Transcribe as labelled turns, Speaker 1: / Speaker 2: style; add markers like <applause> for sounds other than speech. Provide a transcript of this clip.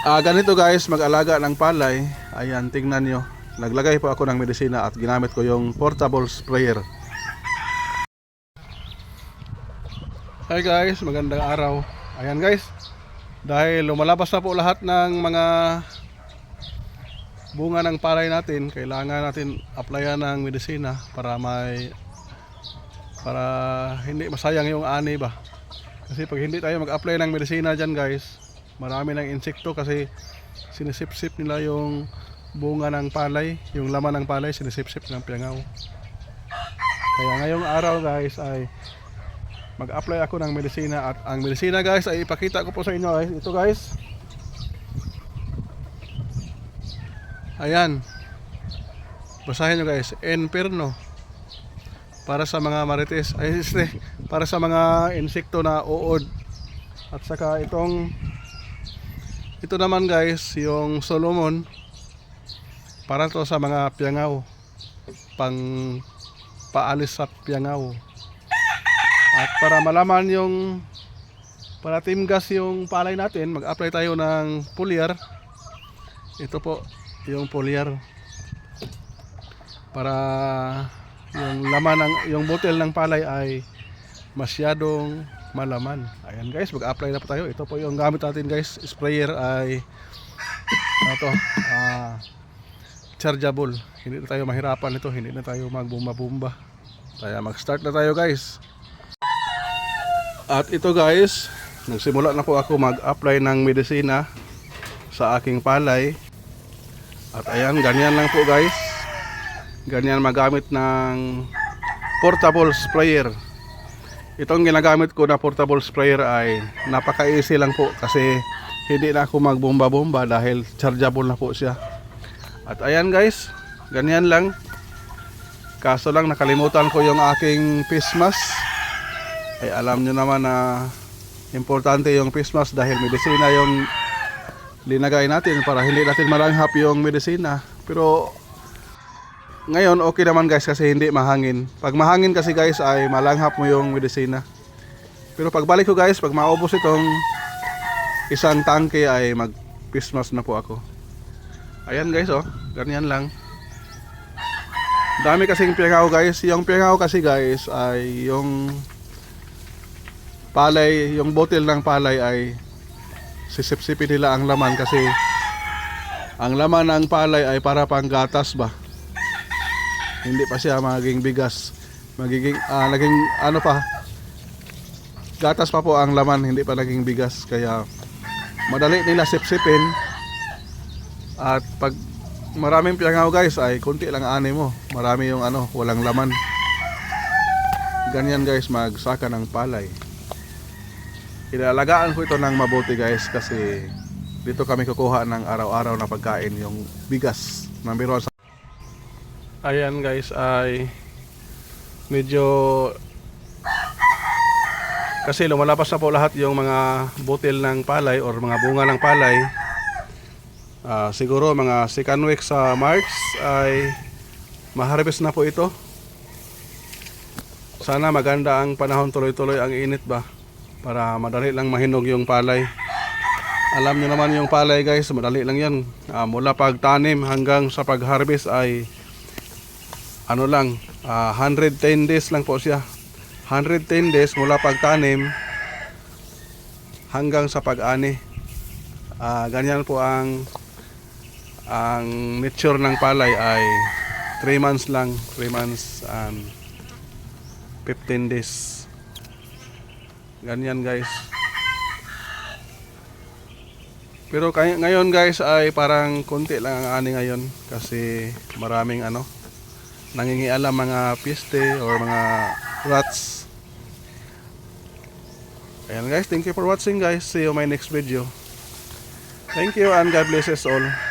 Speaker 1: Ah, ganito guys, mag-alaga ng palay. Ayan, tingnan nyo. Naglagay po ako ng medisina at ginamit ko yung portable sprayer. Hi guys, magandang araw. Ayan guys, dahil lumalabas na po lahat ng mga bunga ng palay natin, kailangan natin applyan ng medisina para may para hindi masayang yung ani ba. Kasi pag hindi tayo mag-apply ng medisina dyan guys, marami ng insekto kasi sinisip-sip nila yung bunga ng palay, yung laman ng palay sinisip-sip ng piangaw. Kaya ngayong araw guys ay mag-apply ako ng medisina at ang medisina guys ay ipakita ko po sa inyo guys. Ito guys. Ayan. Basahin nyo guys. Inferno. Para sa mga marites. Ay, <laughs> este, para sa mga insekto na uod. At saka itong ito naman guys, yung Solomon para to sa mga piangaw. Pang paalis sa piangaw. At para malaman yung para timgas yung palay natin, mag-apply tayo ng pulyar. Ito po, yung pulyar. Para yung laman ng yung butil ng palay ay masyadong malaman. Ayan guys, mag-apply na po tayo. Ito po yung gamit natin guys. Sprayer ay ano to, ah, chargeable. Hindi na tayo mahirapan nito. Hindi na tayo magbumba-bumba. Kaya mag-start na tayo guys. At ito guys, nagsimula na po ako mag-apply ng medisina sa aking palay. At ayan, ganyan lang po guys. Ganyan magamit ng portable sprayer. Itong ginagamit ko na portable sprayer ay napaka-easy lang po kasi hindi na ako magbomba-bomba dahil chargeable na po siya. At ayan guys, ganyan lang. Kaso lang nakalimutan ko yung aking face. Ay alam nyo naman na importante yung face dahil medisina yung linagay natin para hindi natin malanghap yung medisina. Pero ngayon okay naman guys kasi hindi mahangin. Pag mahangin kasi guys ay malanghap mo yung medisina. Pero pagbalik ko guys, pag maubos itong isang tangke ay mag mask na po ako. Ayan guys oh, ganyan lang. Dami kasing piangaw guys. Yung piangaw kasi guys ay yung palay, yung botel ng palay ay sisip-sipin nila ang laman kasi ang laman ng palay ay para pang gatas ba hindi pa siya magiging bigas. Magiging ah, naging ano pa gatas pa po ang laman hindi pa naging bigas. Kaya madali nila sipsipin. At pag maraming piyangaw guys ay konti lang ani mo. Marami yung ano walang laman. Ganyan guys magsaka ng palay. Inalagaan ko ito ng mabuti guys kasi dito kami kukuha ng araw-araw na pagkain yung bigas. Na meron sa Ayan guys ay medyo kasi lumalabas na po lahat yung mga butil ng palay or mga bunga ng palay. Ah, siguro mga second week sa March ay maharvest na po ito. Sana maganda ang panahon tuloy-tuloy ang init ba para madali lang mahinog yung palay. Alam niyo naman yung palay guys, madali lang yan. Ah, mula pagtanim hanggang sa pag-harvest ay ano lang, ah, 110 days lang po siya. 110 days mula pagtanim hanggang sa pag-ani. Ah, ganyan po ang ang nature ng palay ay 3 months lang, 3 months and 15 days. Ganyan guys. Pero ngayon guys ay parang konti lang ang ani ngayon kasi maraming ano nangingialam mga piste or mga rats. Ayan guys, thank you for watching guys. See you my next video. Thank you and God bless us all.